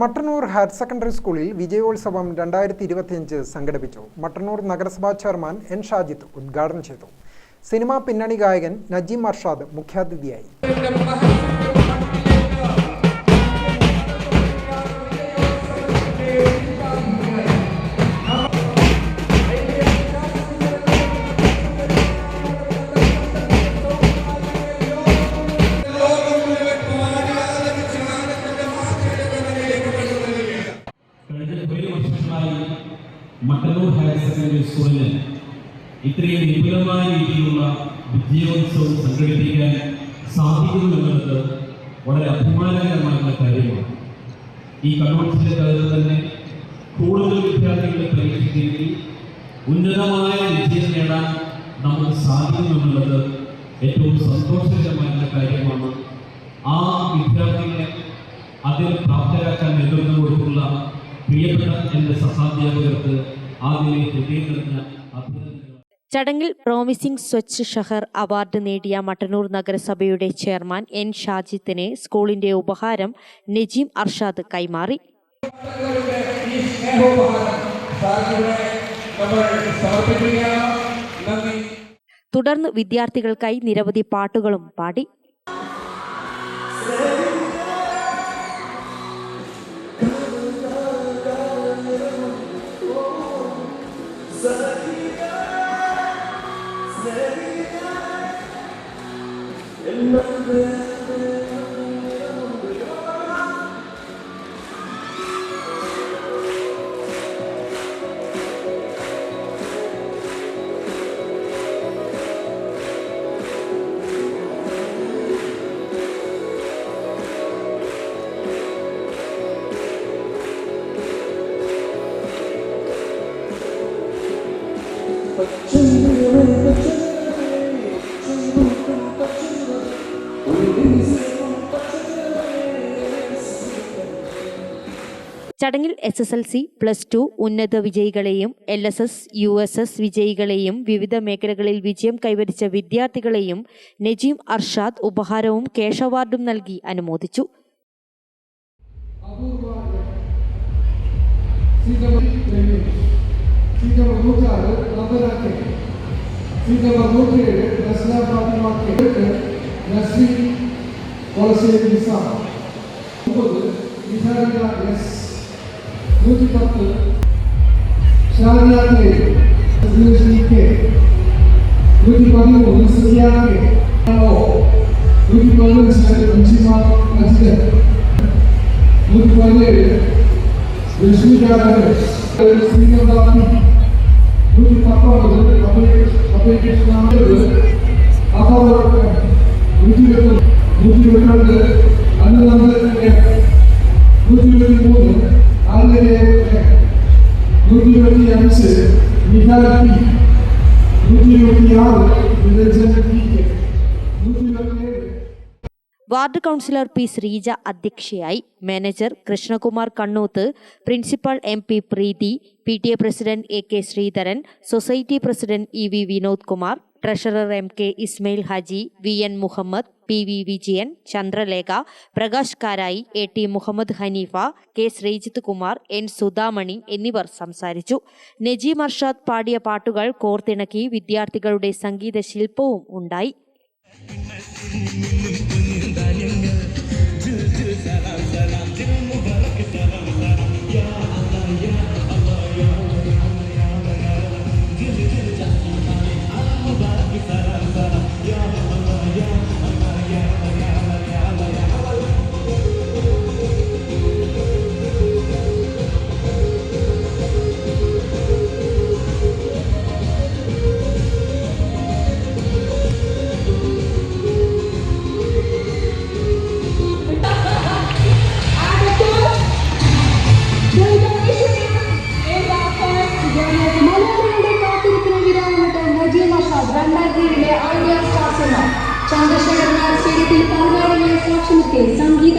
Mattannur higher secondary സ്കൂളിൽ വിജയോത്സവം രണ്ടായിരത്തി ഇരുപത്തിയഞ്ച് സംഘടിപ്പിച്ചു. മട്ടന്നൂർ നഗരസഭാ ചെയർമാൻ എൻ ഷാജിത്ത് ഉദ്ഘാടനം ചെയ്തു. സിനിമാ പിന്നണി ഗായകൻ നജീം അർഷാദ് മുഖ്യാതിഥിയായി. മട്ടന്നൂർ ഹയർ സെക്കൻഡറി സ്കൂളിന് ഇത്രയും വിപുലമായ രീതിയിലുള്ള വിജയോത്സവം സംഘടിപ്പിക്കാൻ സാധിക്കുന്നു എന്നുള്ളത് വളരെ അഭിമാനകരമായിട്ടുള്ള കാര്യമാണ്. ഈ കൺവെൻഷന്റെ കാലത്ത് തന്നെ കൂടുതൽ വിദ്യാർത്ഥികളെ പരീക്ഷിക്കുകയും ഉന്നതമായ വിജയം നേടാൻ നമുക്ക് സാധിക്കുന്നു എന്നുള്ളത് ഏറ്റവും സന്തോഷകരമായിട്ടുള്ള കാര്യമാണ്. ആ വിദ്യാർത്ഥികളെ അതിൽ പ്രാപ്തരാക്കാൻ നേതൃത്വം കൊടുത്തുള്ള പ്രിയപ്പെട്ട എന്റെ സഹാധ്യാപകർക്ക് ചടങ്ങിൽ പ്രോമിസിംഗ് സ്വച്ഛ് ഷഹർ അവാർഡ് നേടിയ മട്ടന്നൂർ നഗരസഭയുടെ ചെയർമാൻ എൻ ഷാജിത്തിനെ സ്കൂളിന്റെ ഉപഹാരം നജീം അർഷാദ് കൈമാറി. തുടർന്ന് വിദ്യാർത്ഥികൾക്കായി നിരവധി പാട്ടുകളും പാടി. ചടങ്ങിൽ S S L C plus two ഉന്നത വിജയികളെയും L S S U S S വിജയികളെയും വിവിധ മേഖലകളിൽ വിജയം കൈവരിച്ച വിദ്യാർത്ഥികളെയും നജീം അർഷാദ് ഉപഹാരവും കേഷ് അവാർഡും നൽകി അനുമോദിച്ചു. സീറ്റ് നമ്പർ युद्ध करके शरद के तस्वीर के युद्ध करने को हिस्सा के और युद्ध करने से शायद उनकी बात अच्छी है युद्ध करने विष्णु क्या करे श्री के बाप ने युद्ध करता हो जाए अपने अपने कृष्ण आप और युद्ध करते युद्ध करते വാർഡ് കൗൺസിലർ പി ശ്രീജ അധ്യക്ഷയായി manager Krishnakumar Kannoth principal M P Preethi P T A president A K Sreedharan society president E V Vinod Kumar treasurer M K Ismail Haji V N Muhammad P V Vijayan Chandralekha Prakash Karayi A T Muhammad Haneefa K Sreejith Kumar N Sudhamani എന്നിവർ സംസാരിച്ചു. നജീം അർഷാദ് പാടിയ പാട്ടുകൾ കോർത്തിണക്കി വിദ്യാർത്ഥികളുടെ സംഗീത ശില്പവും ഉണ്ടായി. ಸಾಕ್ಷಣಕ್ಕೆ ಸಂಗೀತ